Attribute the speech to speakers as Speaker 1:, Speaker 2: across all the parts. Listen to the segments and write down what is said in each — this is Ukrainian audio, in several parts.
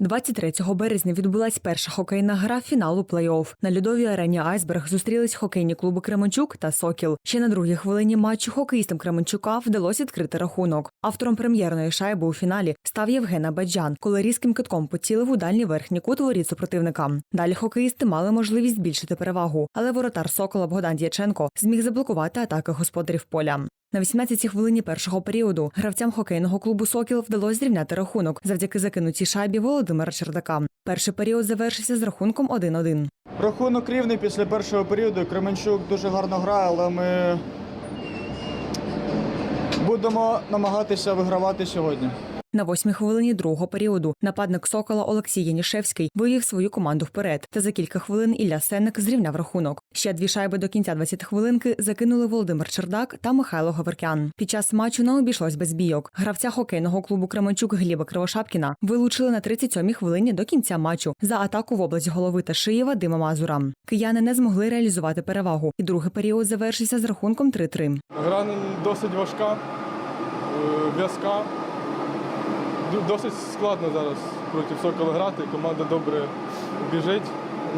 Speaker 1: 23 березня відбулась перша хокейна гра фіналу плей-офф. На льодовій арені Айсберг зустрілись хокейні клуби Кременчук та Сокіл. Ще на другій хвилині матчу хокеїстам Кременчука вдалося відкрити рахунок. Автором прем'єрної шайби у фіналі став Євгена Баджан, коли різким китком поцілив у дальній верхній кут воріт супротивника. Далі хокеїсти мали можливість збільшити перевагу, але воротар Сокола Богдан Дяченко зміг заблокувати атаки господарів поля. На 18-й хвилині першого періоду гравцям хокейного клубу Сокіл вдалося зрівняти рахунок завдяки закинутій шайбі Володимира Чердака. Перший період завершився з рахунком 1-1.
Speaker 2: Рахунок рівний після першого періоду. Кременчук дуже гарно грає, але ми будемо намагатися вигравати сьогодні.
Speaker 1: На восьмій хвилині другого періоду нападник Сокола Олексій Янішевський вивів свою команду вперед. Та за кілька хвилин Ілля Сенник зрівняв рахунок. Ще дві шайби до кінця 20 хвилинки закинули Володимир Чердак та Михайло Гаверкян. Під час матчу не обійшлось без бійок. Гравця хокейного клубу Кременчук Гліба Кривошапкіна вилучили на 37-й хвилині до кінця матчу за атаку в область голови та шиї Вадима Мазура. Кияни не змогли реалізувати перевагу, і другий період завершився з рахунком 3-3.
Speaker 3: Гра досить важка, е, в'язка. Досить складно зараз проти Сокола грати. Команда добре біжить,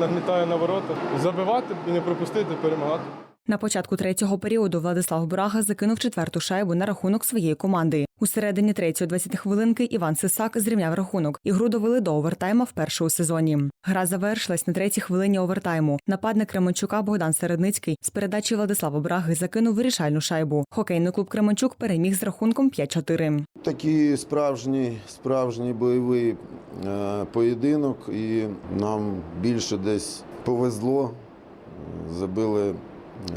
Speaker 3: нагнітає на ворота. Забивати і не пропустити, перемагати.
Speaker 1: На початку третього періоду Владислав Брага закинув четверту шайбу на рахунок своєї команди. У середині третьої 20 хвилинки Іван Сисак зрівняв рахунок. Ігру довели до овертайма вперше у сезоні. Гра завершилась на третій хвилині овертайму. Нападник Кременчука Богдан Середницький з передачі Владислава Браги закинув вирішальну шайбу. Хокейний клуб Кременчук переміг з рахунком 5-4.
Speaker 4: Такий справжній, справжній бойовий е, поєдинок, і нам більше десь повезло. Забили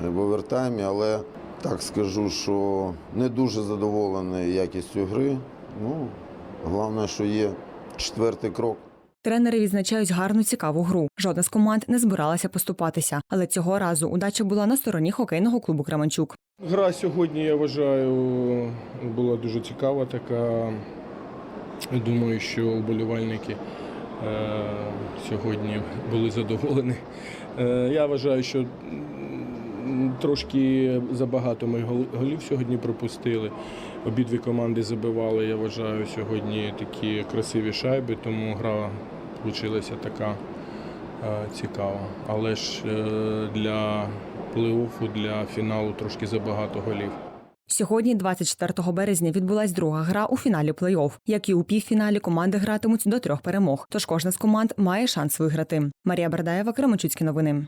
Speaker 4: в овертаймі, але так скажу, що не дуже задоволений якістю гри. Ну, головне, що є четвертий крок.
Speaker 1: Тренери відзначають гарну цікаву гру. Жодна з команд не збиралася поступатися, але цього разу удача була на стороні хокейного клубу Кременчук.
Speaker 3: Гра сьогодні, я вважаю, була дуже цікава така. Думаю, що вболівальники е, сьогодні були задоволені. Е, я вважаю, що трошки забагато ми голів сьогодні пропустили. Обидві команди забивали, я вважаю, сьогодні такі красиві шайби, тому гра вийшла така е, цікава. Але ж е, для плей-оффу, для фіналу трошки забагато голів.
Speaker 1: Сьогодні, 24 березня, відбулась друга гра у фіналі плей-офф. Як і у півфіналі, команди гратимуть до трьох перемог. Тож кожна з команд має шанс виграти. Марія Бердаєва, Кременчуцькі новини.